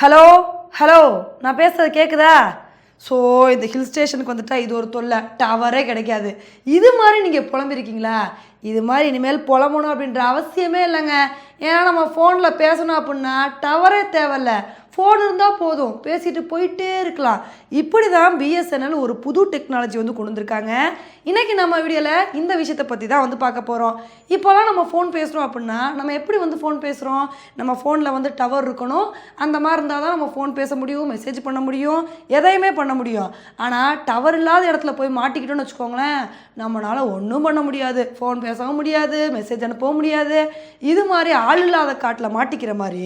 Hello hello நான் பேசுறது கேட்குதா ஸோ இந்த ஹில் ஸ்டேஷனுக்கு வந்துட்டா இது ஒரு தொல்லை. டவரே கிடைக்காது. இது மாதிரி நீங்கள் புலம்பிருக்கீங்களா? இது மாதிரி இனிமேல் புலம்பணும் அப்படின்ற அவசியமே இல்லைங்க. ஏன்னா நம்ம ஃபோனில் பேசணும் அப்படின்னா டவரே தேவையில்ல. ஃபோன் இருந்தால் போதும். பேசிட்டு போயிட்டே இருக்கலாம். இப்படி தான் பிஎஸ்என்எல் ஒரு புது டெக்னாலஜி வந்து கொண்டு வந்திருக்காங்க. இன்றைக்கி நம்ம வீடியோவில் இந்த விஷயத்தை பற்றி தான் வந்து பார்க்க போகிறோம் இப்போலாம் நம்ம ஃபோன் பேசுகிறோம் அப்படின்னா நம்ம எப்படி வந்து ஃபோன் பேசுகிறோம் நம்ம ஃபோனில் வந்து டவர் இருக்கணும். அந்த மாதிரி இருந்தால் தான் நம்ம ஃபோன் பேச முடியும் மெசேஜ் பண்ண முடியும் எதையுமே பண்ண முடியும். ஆனால் டவர் இல்லாத இடத்துல போய் மாட்டிக்கிட்டோம்னு வச்சுக்கோங்களேன் நம்மளால் ஒன்றும் பண்ண முடியாது. ஃபோன் பேசவும் முடியாது மெசேஜ் அனுப்பவும் முடியாது. இது மாதிரி ஆள் இல்லாத காட்டில் மாட்டிக்கிற மாதிரி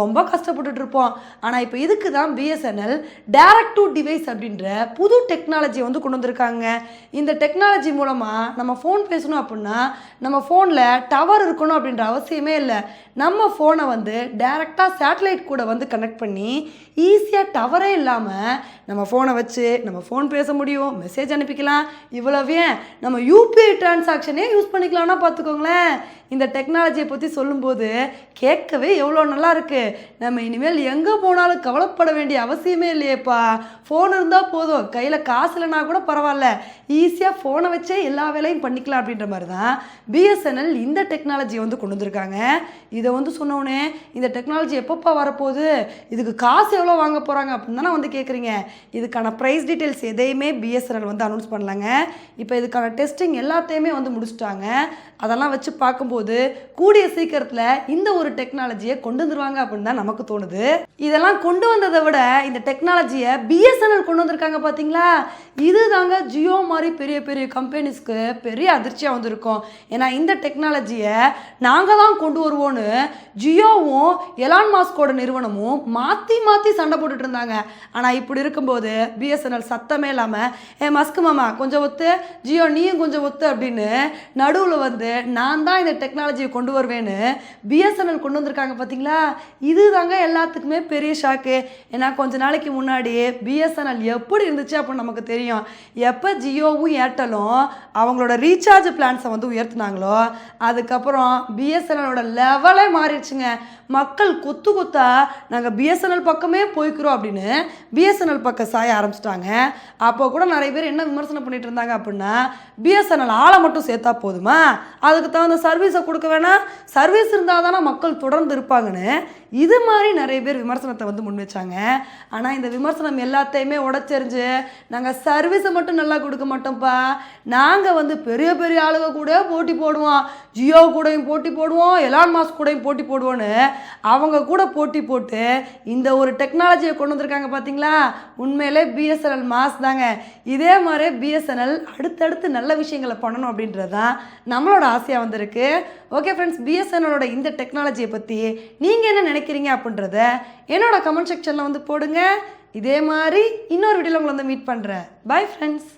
ரொம்ப கஷ்டப்பட்டுட்டு இருப்போம். ஆனால் இப்போ இதுக்கு தான் பிஎஸ்என்எல் டேரக்ட் டு டிவைஸ் அப்படின்ற புது டெக்னாலஜியை வந்து கொண்டு வந்திருக்காங்க. இந்த டெக்னாலஜி மூலமாக நம்ம ஃபோன் பேசணும் அப்படின்னா நம்ம ஃபோனில் டவர் இருக்கணும் அப்படின்ற அவசியமே இல்லை. நம்ம ஃபோனை வந்து டேரெக்டாக சேட்டலைட் கூட வந்து கனெக்ட் பண்ணி ஈஸியாக டவரே இல்லாமல் நம்ம ஃபோனை வச்சு நம்ம ஃபோன் பேச முடியும் மெசேஜ் அனுப்பிக்கலாம். இவ்வளவு நம்ம யூபிஐ டிரான்சாக்ஷனே யூஸ் பண்ணிக்கலாம்னா பார்த்துக்கோங்களேன் இந்த டெக்னாலஜியை பற்றி சொல்லும்போது கேட்கவே எவ்வளோ நல்லா இருக்குது நம்ம இனிமேல் எங்கே போனாலும் கவலைப்பட வேண்டிய அவசியமே இல்லையேப்பா. ஃபோன் இருந்தால் போதும். கையில் காசு இல்லைனா கூட பரவாயில்ல. ஈஸியாக ஃபோனை வச்சே எல்லா வேலையும் பண்ணிக்கலாம் அப்படின்ற மாதிரி தான் பிஎஸ்என்எல் இந்த டெக்னாலஜியை வந்து கொண்டு வந்திருக்காங்க. இதை வந்து சொன்னோடனே இந்த டெக்னாலஜி எப்பப்பா வரப்போகுது? இதுக்கு காசு எவ்வளோ வாங்க போகிறாங்க அப்படின்னு தானே வந்து கேட்குறீங்க இதுக்கான ப்ரைஸ் டீட்டெயில்ஸ் எதையுமே பிஎஸ்என்எல் வந்து அனௌன்ஸ் பண்ணலாங்க. இப்போ இதுக்கான டெஸ்டிங் எல்லாத்தையுமே வந்து முடிச்சுட்டாங்க. அதெல்லாம் வச்சு பார்க்கும்போது கூடிய சீக்கிரத்தில் இந்த ஒரு டெக்னாலஜியை கொண்டு வந்துருவாங்க அப்படின்னு தான் நமக்கு தோணுது. இதெல்லாம் கொண்டு வந்ததை விட இந்த டெக்னாலஜியை பிஎஸ்என்எல் கொண்டு வந்திருக்காங்க பார்த்தீங்களா இது தாங்க ஜியோ மாதிரி பெரிய பெரிய கம்பெனிஸ்க்கு பெரிய அதிர்ச்சியாக வந்திருக்கும். ஏன்னா இந்த டெக்னாலஜியை நாங்கள் தான் கொண்டு வருவோன்னு ஜியோவும் எலான் மாஸ்கோட நிறுவனமும் மாற்றி மாற்றி சண்டை போட்டுட்டு இருந்தாங்க. ஆனால் இப்படி இருக்கும்போது பிஎஸ்என்எல் சத்தமே இல்லாமல் ஏ மஸ்கு மாமா கொஞ்சம் ஒத்து ஜியோ நீயும் கொஞ்சம் ஒத்து அப்படின்னு நடுவில் வந்து நான் தான் இந்த டெக்னாலஜியை கொண்டு வருவேன்னு பிஎஸ்என்எல் கொண்டு வந்திருக்காங்க பார்த்தீங்களா இது தாங்க எல்லாத்துக்குமே பெரிய ஷாக்கு ஏன்னா கொஞ்ச நாளைக்கு முன்னாடி பிஎஸ்என்எல் எப்படி இருந்துச்சு அப்படின்னு நமக்கு தெரியும். எப்போ ஜியோவும் ஏர்டெலும் அவங்களோட ரீசார்ஜ் பிளான்ஸை வந்து உயர்த்தினாங்களோ அதுக்கப்புறம் பிஎஸ்என்எலோட லெவலே மாறிடுச்சுங்க. மக்கள் கொத்து கொத்தா நாங்கள் பிஎஸ்என்எல் பக்கமே போய்க்கிறோம் அப்படின்னு பிஎஸ்என்எல் பக்கம் சாய ஆரம்பிச்சிட்டாங்க. அப்போ கூட நிறைய பேர் என்ன விமர்சனம் பண்ணிட்டு இருந்தாங்க அப்படின்னா பிஎஸ்என்எல் ஆளை மட்டும் சேர்த்தா போதுமா? அதுக்கு தகுந்த சர்வீஸை கொடுக்க வேணாம். சர்வீஸ் இருந்தால் தானே மக்கள் தொடர்ந்து இருப்பாங்கன்னு. இது மாதிரி நிறைய பேர் விமர்சனத்தை வந்து முன் வச்சாங்க. ஆனால் இந்த விமர்சனம் எல்லாத்தையுமே உடச்செறிஞ்சு நாங்கள் சர்வீஸை மட்டும் நல்லா கொடுக்க மாட்டோம்ப்பா. நாங்கள் வந்து பெரிய பெரிய ஆளுங்க கூட போட்டி போடுவோம். ஜியோ கூடயும் போட்டி போடுவோம். எலான் மாஸ் கூடயும் போட்டி போடுவோன்னு அவங்க கூட போட்டி போட்டு இந்த ஒரு டெக்னாலஜியை கொண்டு வந்திருக்காங்க பார்த்தீங்களா உண்மையிலே பிஎஸ்என்எல் மாஸ் தாங்க. இதே மாதிரி பிஎஸ்என்எல் அடுத்தடுத்து நல்ல விஷயங்களை பண்ணணும் அப்படின்றது தான் நம்மளோட ஆசையாக வந்திருக்கு. ஓகே ஃப்ரெண்ட்ஸ் பிஎஸ்என்எலோட இந்த டெக்னாலஜியை பற்றி நீங்கள் என்ன நினைக்கிறீங்க அப்படின்றத என்னோட கமெண்ட் செக்ஷனில் வந்து போடுங்க. இதே மாதிரி இன்னொரு வீடியோவில் உங்களை வந்து மீட் பண்ணுறேன் பாய் ஃப்ரெண்ட்ஸ்